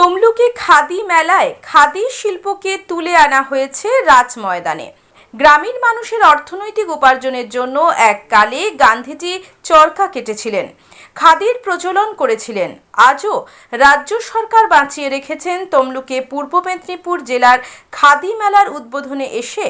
তমলুকে খাদি মেলায় খাদি শিল্পকে তুলে আনা হয়েছে রাজ ময়দানে গ্রামীণ মানুষের অর্থনৈতিক উপার্জনের জন্য এককালে গান্ধীজি চরকা কেটেছিলেন। খাদির প্রচলন করেছিলেন। আজও রাজ্য সরকার বাঁচিয়ে রেখেছেন তমলুকে পূর্ব মেদিনীপুর জেলার খাদি মেলার উদ্বোধনে এসে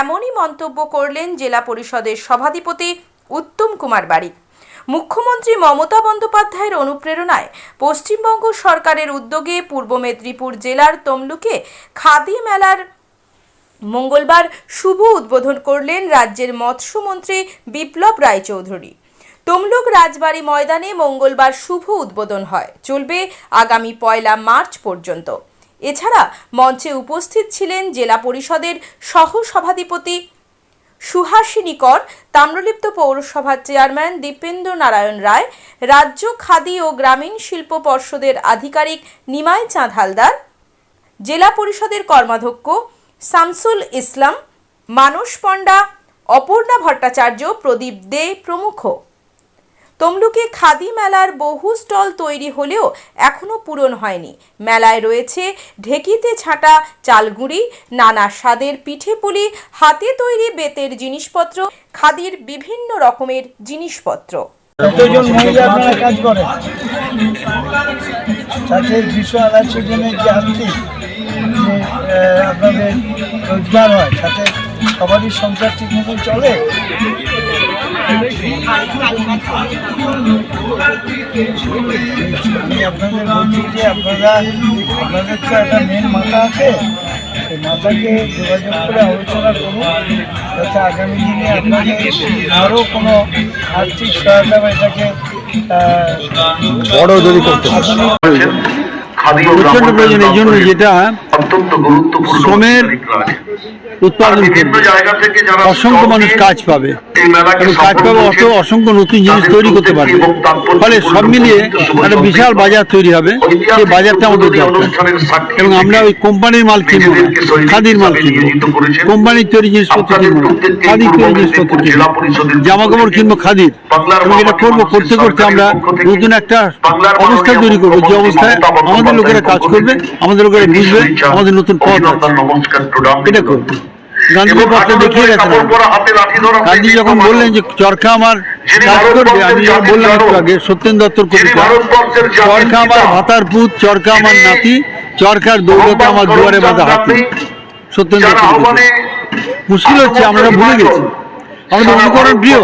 এমনই মন্তব্য করলেন জেলা পরিষদের সভাধিপতি উত্তম কুমার বারিক। মুখ্যমন্ত্রী মমতা বন্দ্যোপাধ্যায়ের অনুপ্রেরণায় পশ্চিমবঙ্গ সরকারের উদ্যোগে পূর্ব মেদিনীপুর জেলার তমলুকে খাদি মেলার মঙ্গলবার শুভ উদ্বোধন করলেন রাজ্যের মৎস্যমন্ত্রী বিপ্লব রায়চৌধুরী। তমলুক রাজবাড়ী ময়দানে মঙ্গলবার শুভ উদ্বোধন হয়। চলবে আগামী পয়লা মার্চ পর্যন্ত। এছাড়া মঞ্চে উপস্থিত ছিলেন জেলা পরিষদের সহ সভাধিপতি সুহাসিনী কর তাম্রলিপ্ত পৌরসভার চেয়ারম্যান দীপেন্দ্র নারায়ণ রায়, রাজ্য খাদি ও গ্রামীণ শিল্প পর্ষদের আধিকারিক নিমাই চাঁদ হালদার, জেলা পরিষদের কর্মাধ্যক্ষ শামসুল ইসলাম, মানস পণ্ডা, অপর্ণা ভট্টাচার্য, প্রদীপ দে প্রমুখ। তমলুকে খাদি মেলার বহু স্টল তৈরি হলেও এখনও পূরণ হয়নি। মেলায় রয়েছে ঢেকিতে ছাটা, চালগুড়ি, নানা স্বাদের পিঠে পুলি, হাতে তৈরি বেতের জিনিসপত্র, খাদির বিভিন্ন রকমের জিনিসপত্র। আপনাদের রোজগার হয় সাথে সবারই সংসার ঠিক মতো চলে? আমি আপনাদের বলছি যে আপনারা আপনাদের তো একটা মেন মাথা আছে। সেই মাথাকে যোগাযোগ করে আলোচনা করুন যাতে আগামী দিনে আপনাদের আরও কোনো আর্থিক সহায়তা বা এটাকে বড় যদি করতে খাদি ও প্রচণ্ড প্রয়োজন এই জন্য যেটা অত্যন্ত গুরুত্বপূর্ণ শ্রমের। উৎপাদন করবে জায়গা থেকে যারা অসংখ্য মানুষ কাজ পাবে। কাজ পাবে অত অসংখ্য নতুন জিনিস তৈরি করতে পারবে। ফলে সব মিলিয়ে একটা বিশাল বাজার তৈরি হবে। সেই বাজারটা আমাদের দরকার। এবং আমরা ওই কোম্পানির মাল কিনবো না। খাদির মাল কিনবো। কোম্পানির তৈরি জিনিসপত্র কিনবো খাদির তৈরি জিনিসপত্র কিনবো। জামা কাপড় কিনবো খাদির। এবং এটা করব করতে করতে আমরা নতুন একটা অবস্থা তৈরি করব। যে অবস্থায় আমাদের লোকেরা কাজ করবে আমাদের লোকেরা বুঝবে আমাদের নতুন পথ এটা করব। হাঁটুর দেখিয়ে গেছেন গান্ধী যখন বললেন যে চরকা আমার কাজ করবে আমি যখন বললাম একটু আগে সত্যেন দত্তর কবিতা আমার ভাতার পুত চরকা আমার নাতি চরকার দৌলতে আমার দুয়ারে বাঁধা হাতি সত্যেন দত্তর মুশকিল হচ্ছে আমরা ভুলে গেছি। আমাদের অনুকরণ প্রিয়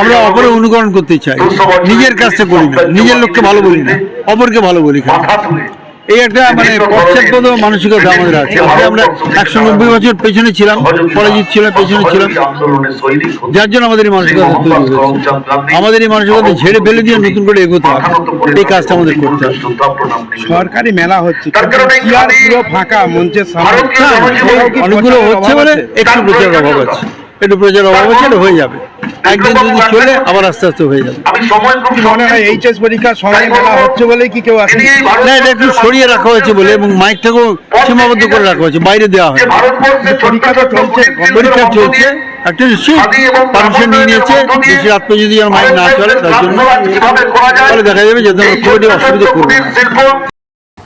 আমরা অপরের অনুকরণ করতে চাই। নিজের কাজটা করি না নিজের লোককে ভালো বলি না অপরকে ভালো বলি এই একটা মানে পশ্চাৎপদ মানসিকতা আমাদের আছে। আগে আমরা একশো নব্বই বছর পেছনে ছিলাম পরাজিত ছিলাম পেছনে ছিলাম যার জন্য আমাদের এই মানসিকতা তৈরি হয়েছে। আমাদের এই মানসিকতা ঝেড়ে ফেলে দিয়ে নতুন করে এগোতে হবে। এই কাজটা আমাদের করতে হবে। সরকারি মেলা হচ্ছে। ফাঁকা মঞ্চের সামনে। অনেকগুলো হচ্ছে বলে একটু প্রচারের অভাব আছে। একটু প্রচারের অভাব আছে হয়ে যাবে। একদিন যদি চলে আবার আস্তে আস্তে হয়ে যাবে। মনে হয় এইচএস পরীক্ষার সময় মেলা হচ্ছে বলেই কি কেউ আসে না এটা একটু সরিয়ে রাখা হয়েছে বলে এবং মাইকটাকেও সীমাবদ্ধ করে রাখা হয়েছে বাইরে দেওয়া হয় পরীক্ষা তো চলছে, পরীক্ষা চলছে। একটা নিশ্চয়ই পারমিশন নিয়ে নিয়েছে বেশি রাত পর্যন্ত যেন মাইক না চলে তার জন্য তাহলে দেখা যাবে যে খুব একটা অসুবিধা করবে